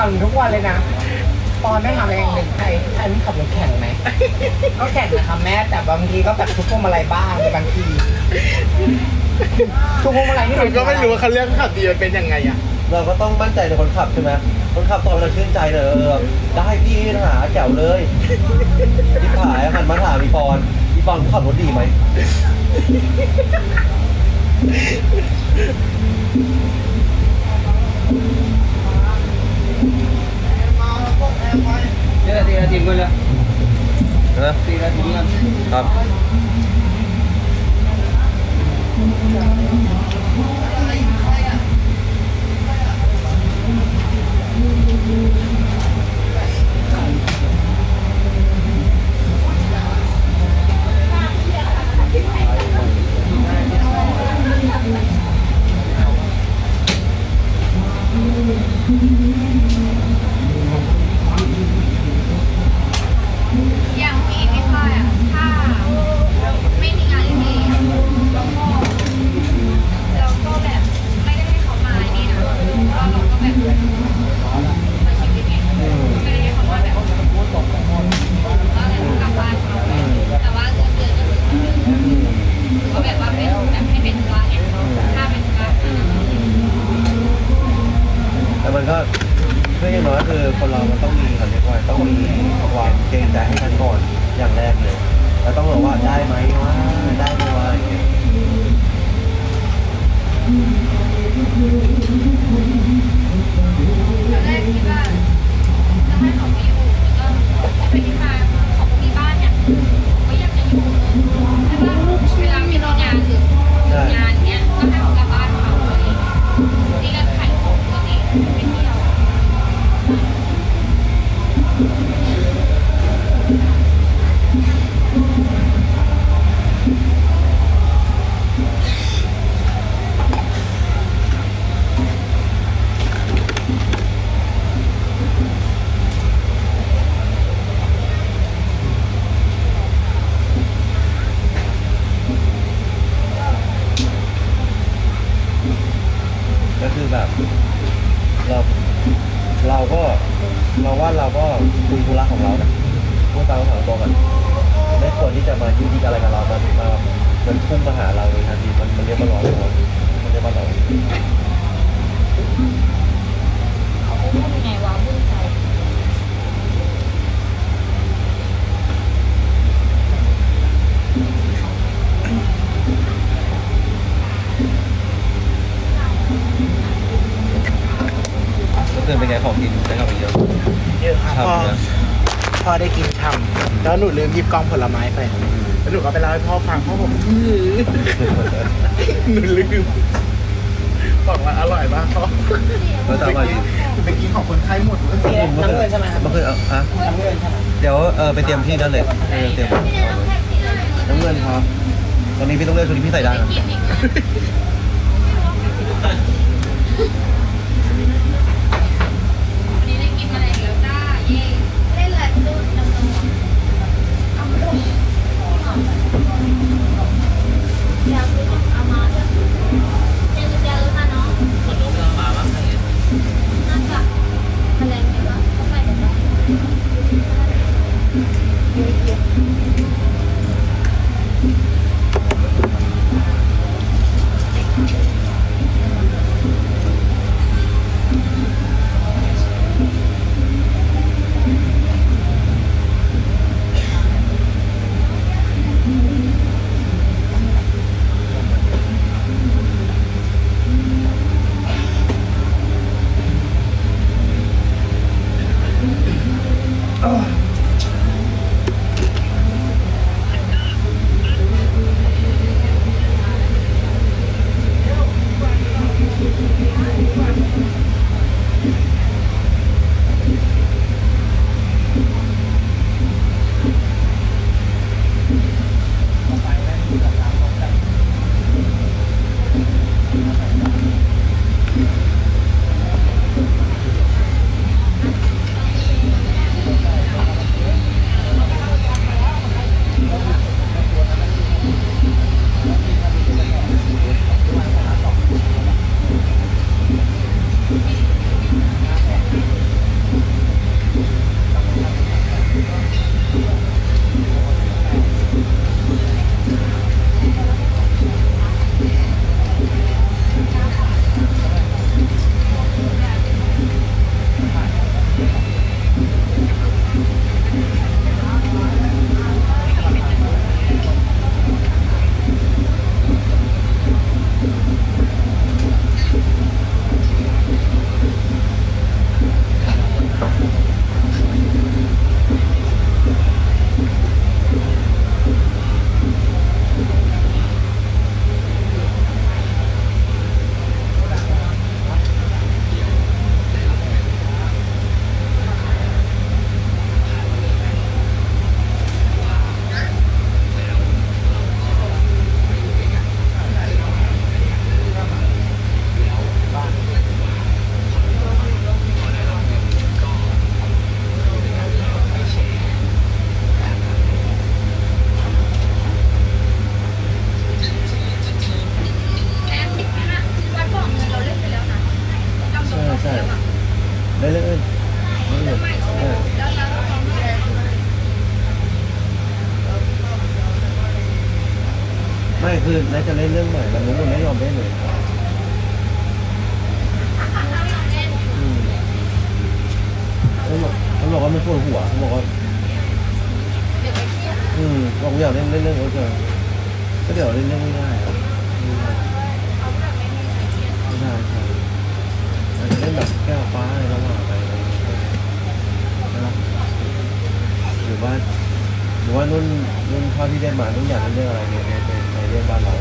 ข่อนทุกวันเลยนะ ตอนไม่ทำเองหนึ่งใครใครไม่ขับรถแข่งไหม ก็แข่งนะคะแม่แต่บางทีก็แบบทุกพวงมาลัยบ้างบางทีทุกพวงมาลัยนี่หนูก็ไม่รู้ว่าเขาเรียกขับดีเป็นยังไงอะเราก็ต้องมั่นใจในคนขับใช่ไหมคนขับตอนเราชื่นใจเลยได้พี่ไหาแจ๋วเลยพี่ผายหันมาถามพี่ปอนพี่ปอนขับรถดีไหม hati-hati mo lang. Ha? Hati-hati ร่อยดีไปกินของคนไข้หมดก็เสียน้ำเงินใช่ไหมครับมันคือเอาอะน้ำเงินใช่ไหมเดี๋ยวเออไปเตรียมที่นั่นเลยเตรียมน้ำเงินครับตอนนี้พี่ต้องเลือกชุดที่พี่ใส่ได้นะ ปวดหัวเขาบอกว่าอืมลองเดี่ยงเล่นเล่นเล่นโอเคก็เดี๋ยวเล่นเล่นไม่ได้รับไม่ได้ไม่ได้อาจจะเล่นแบบแก้วฟ้าอะไรก็ว่าไปนะหรือว่าหรือว่านุ่นนุ่นเท่าที่ได้มานุ่นอยากเล่นเรื่องอะไรในในในเรื่องบ้านเรา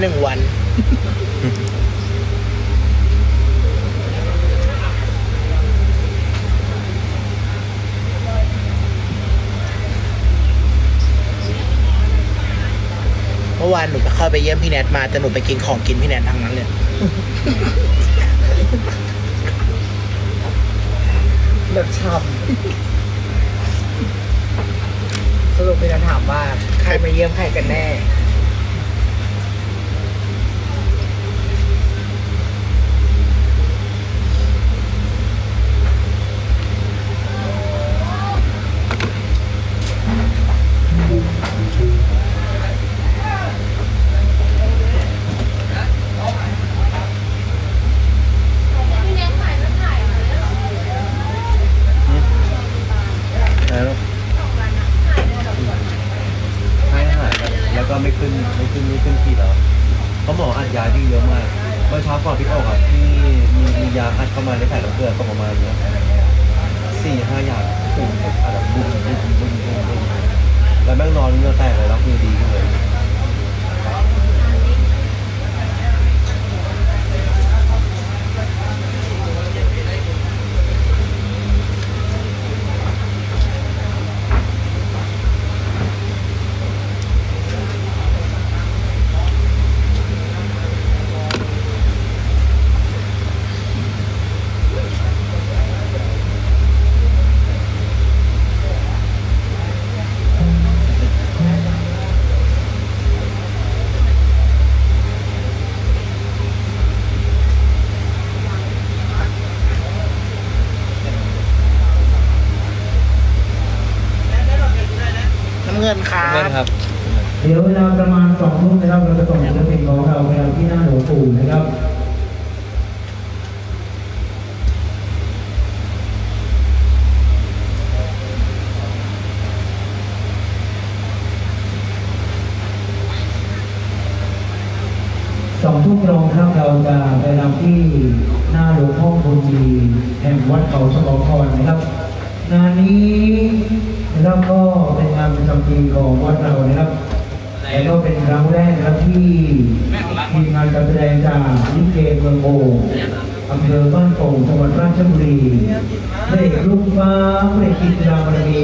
แค่หนึ่งวัน เมื่อวานหนูไปเข้าไปเยี่ยมพี่แนทมา แต่หนูไปกินของกินพี่แนททั้งนั้นเลยเลิกชอบสรุปเป็นคำถามว่า ใครมาเยี่ยมใครกันแน่ พี่แนนถ่ายก็ถ่ายมาแล้ว แล้วให้อาหารกันแล้วก็ไม่ขึ้นไม่ขึ้นไม่ขึ้นขีดแล้วเขาหมออัดยาที่เยอะมากเมื่อเช้าก่อนพี่ออกอะที่มีมียาอัดเข้ามาในแผ่นน้ำเกลือก็ประมาณเนี้ยสี่ห้าอย่างปุ่มอัดแบบบุ้มบุ้มบุ้มบุ้มบุ้มแล้วแม่งนอนเหงื่อแตกเลยแล้วคือดีขึ้นเลย น้ เงินครับเงินครับ เดี๋ยวเวลาประมาณสองทุ่มนะครับเราจะส่งศิลปินของเราไปที่หน้าหลวงปู่นะครับสองทุ่มตรงครับเราจะไปนำที่หน้าหลวงพ่อบุญมีแห่งวัดเขาสมอพรนะครับ งานนี้ นะครับก็เป็นงานประจำปีของวัดเรานะครับแล้วก็เป็นครั้งแรกนะครับที่ทีมงานการแสดงจากลิเกเมืองโอ่อำเภอบ้านโป่งจังหวัดราชบุรีพระเอกลูกฟ้าพระเอกกิจรามณี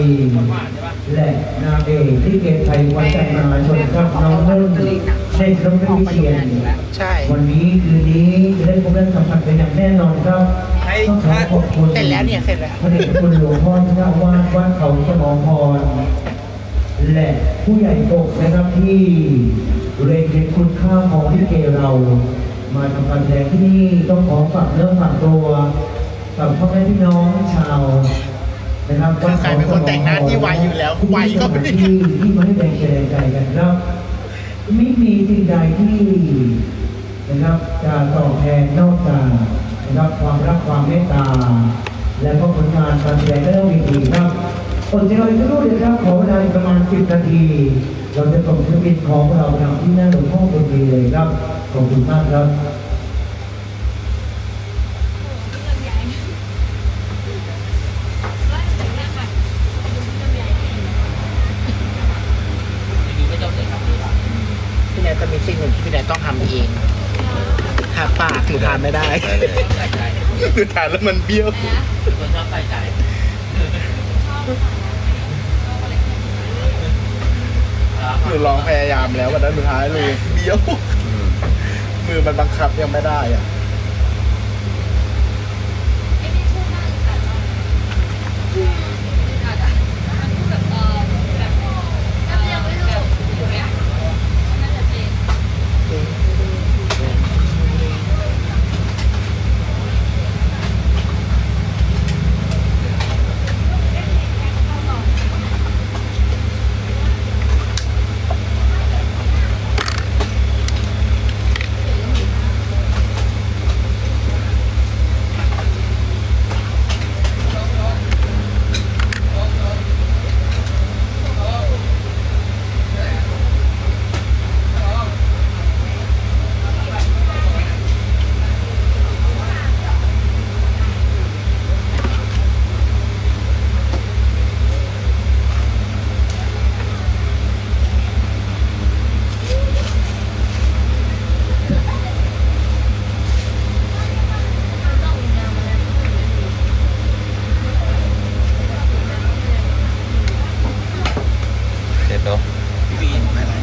และนางเอกที่เกไทยวันใจมหาชนครับน้องเริ่ม ในสมฤทธิ์วิเชียนใช่ วันนี้คืนนี้จะได้พบและสัมผัสเป็นอย่างแน่นอนครับต้องขอขอบคุณเสร็จแล้วเนี่ยเสร็จแล้วพระเดชพระคุณหลวงพ่อเจ้าวาดวัดเขาสมอพรและผู้ใหญ่ตกนะครับที่เรียนเห็นคุณค่าของลิเกเรา มาทำการแสดงที่นี่ต้องขอฝากเรื่องฝากตัวกับพ่อแม่พี่น้องชาวนะครับคือใครเป็นคนแต่งหน้าที่ไวอยู่แล้วไวก็ไม่ได้ที่ที่มาให้แรงแสดงใจกันครับ ไม่มีสิ่งใดที่นะครับจะตอบแทนนอกจากนะครับความรักความเมตตา และก็ผลงานการแสดงและวิธีครับอดใจรออีกสักครู่เดียวครับขอเวลาประมาณ 10 นาที เราจะส่งเครื่องบินของเราทำที่หน้าหลวงพ่อคนดีเลยครับขอบคุณมากครับ พี่แนทจะมีสิ่งหนึ่งที่พี่แนทต้องทำเองทาปากหนูทาน ไม่ได้หนูทานแล้วมันเบี้ยวหนูลองพยายามแล้ววันนั้นหนูทานเลยเบี้ยว มือมันบังคับยังไม่ได้อะ วีน